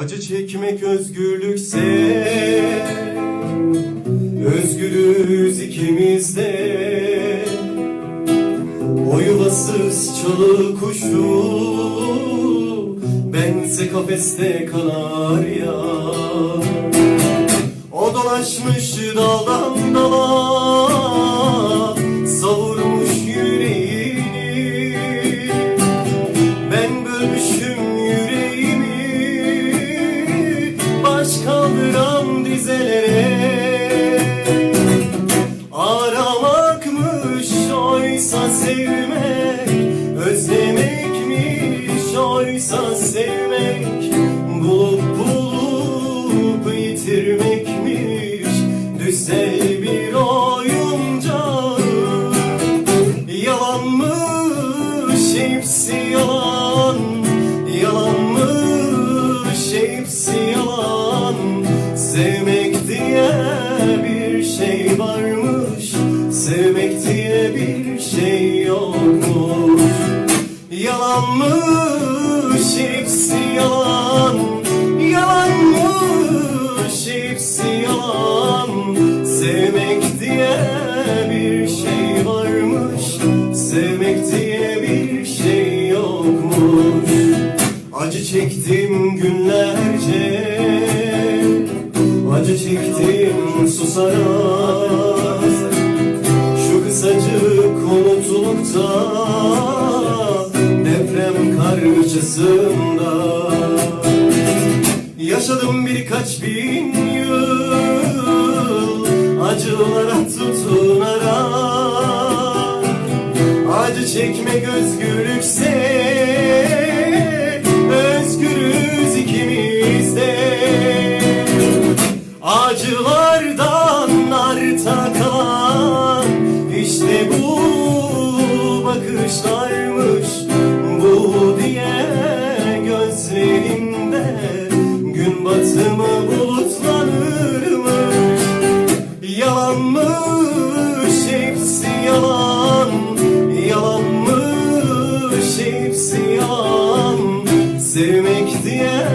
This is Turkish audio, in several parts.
Acı çekmek özgürlükse Özgürüz ikimiz de O yuvasız çalı kuşu Bense kafeste kanarya O dolaşmış daldan dala Savurmuş yüreğini. Ben bölmüşüm dizelere Aramakmış oysa sevmek Özlemekmiş oysa sevmek. Bulup bulup yitirmekmiş Düsel bir oyuncak. Yalanmış hepsi yalan. Yalanmış hepsi yalan. Sevmek Sevmek diye bir şey yokmuş. Yalanmış hepsi yalan. Yalanmış hepsi yalan. Sevmek diye bir şey varmış. Sevmek diye bir şey yokmuş. Acı çektim günlerce. Acı çektim susarak mutlulukta Deprem karşısında. Yaşadım birkaç bin yıl Acılara tutunarak Acı çekmek özgürlükse Özgürüz ikimiz de Acılardan arta kalan İşte bu kışlaymış bu diye gözlerimde gün batımı bulutlanırmış. Yalanmış hepsi yalan. Yalanmış hepsi yalan. Sevmek diye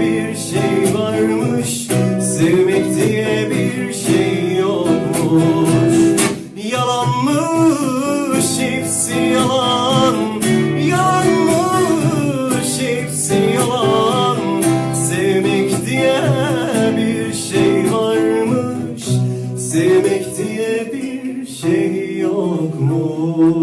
bir şey varmış. Sevmek diye bir şey yokmuş. Senhor.